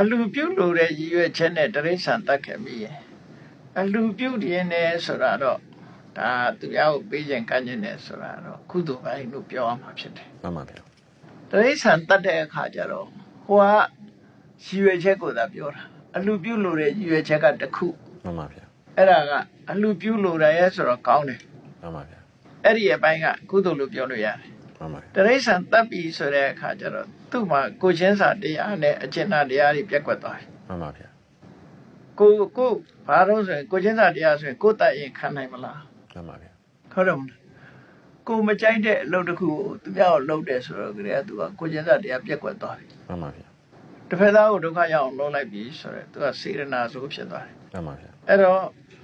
အလူပြုတ်လို့တဲ့ရည်ရွယ်ချက်နဲ့တရိษံတတ်ခဲ့ပြီရဲ့အလူပြုတ်ရင်းနဲ့ဆိုတာတော့ဒါသူရကိုပေးခြင်းကမ်းခြင်းနဲ့ဆိုတာတော့ကုသိုလ်ပိုင်းလို့ပြောရမှာဖြစ်တယ်မှန်ပါဗျာတရိษံတတ်တဲ့အခါကျတော့ဟိုကရည်ရွယ်ချက်ကိုသာပြောတာအလူပြုတ်လို့တဲ့ရည်ရွယ်ချက်ကတစ်ခုမှန်ပါဗျာအဲ့ဒါကအလူပြုတ်လို့ရရဲ့ဆိုတော့ကောင်းတယ်မှန်ပါဗျာအဲ့ဒီအပိုင်းကကုသိုလ်လို့ပြောလို့ရတယ် မှန်ပါဗျာတရိษံတတ်ပြီဆိုတဲ့အခါကျတော့သူ့မှာကိုချင်းစာတရားနဲ့အကျဉ်းသားတရားတွေပြက်ကွက်သွားတယ်မှန်ပါဗျာကိုကိုဘာလို့ဆိုရင်ကိုချင်းစာတရားဆိုရင်ကိုတတ်ရင်ခံနိုင်မလားမှန်ပါဗျာဟုတ်တယ်မလားကိုမကြိုက်တဲ့အလုပ်တစ်ခုကိုသူများကိုလုပ်တယ်ဆိုတော့ကြတဲ့ကသူကကိုချင်းစာတရားပြက်ကွက်သွားတယ်မှန်ပါဗျာတစ်ဖက်သားကိုဒုက္ခရောက်အောင်လုပ်လိုက်ပြီဆိုတော့သူကစေရနာဆိုဖြစ်သွားတယ်မှန်ပါဗျာအဲ့တော့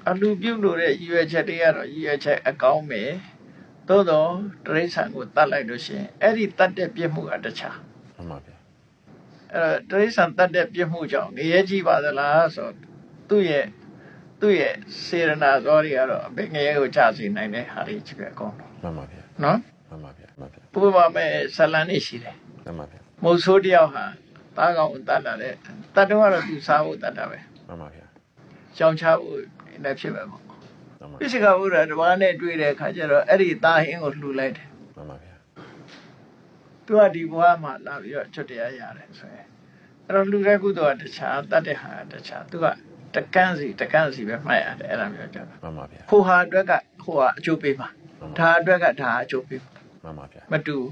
အလူပြုတ်လို့တဲ့ရည်ရွယ်ချက်တွေကတော့ရည်ရွယ်ချက်အကောင်းပဲ သို့တော့တရိษံကိုတတ်လိုက်လို့ရှိရင်အဲ့ဒီတတ်တဲ့ပြစ်မှုကတခြားမှန်ပါဗျာအဲ့တော့တရိษံတတ်တဲ့ပြစ်မှုကြောင့်ငရဲကြီးပါသလားဆိုတော့သူ့ရဲ့သူ့ရဲ့စေရနာဇောတွေကတော့အပင်ငရဲကိုချစေနိုင်တဲ့ဟာတွေကြီးပဲအကုန်လုံးမှန်ပါဗျာနော်မှန်ပါဗျာမှန်ပါဗျာဥပမာမဲ့ဇလန်နေရှိတယ်မှန်ပါဗျာမုတ်ဆိုးတယောက်ဟာတားကောင်ကိုတတ်လာတဲ့တတ်တော့ကတော့သူစားဖို့တတ်တာပဲမှန်ပါဗျာကြောင်ချဖို့လည်းဖြစ်ပဲပေါ့မှန် ပါပိစိကဘုရားတဘာနဲ့တွေ့တဲ့အခါကျတော့အဲ့ဒီတာဟင်းကိုလှူလိုက်တယ်မှန်ပါဗျာသူကဒီဘဝမှာလာပြီးတော့ချွတ်တရားရတယ်ဆိုရင်အဲ့တော့လူတဲ့ကုသိုလ်ကတခြားတတ်တဲ့ဟာကတခြားသူကတကန်းစီတကန်းစီပဲမှတ်ရတယ်အဲ့ဒါမျိုးကြတာမှန်ပါဗျာဟိုဟာအတွက်ကဟိုဟာအကျိုးပေးမှာမှန်ပါဒါအတွက်ကဒါအကျိုးပေးမှာမှန်ပါဗျာမတူဘူး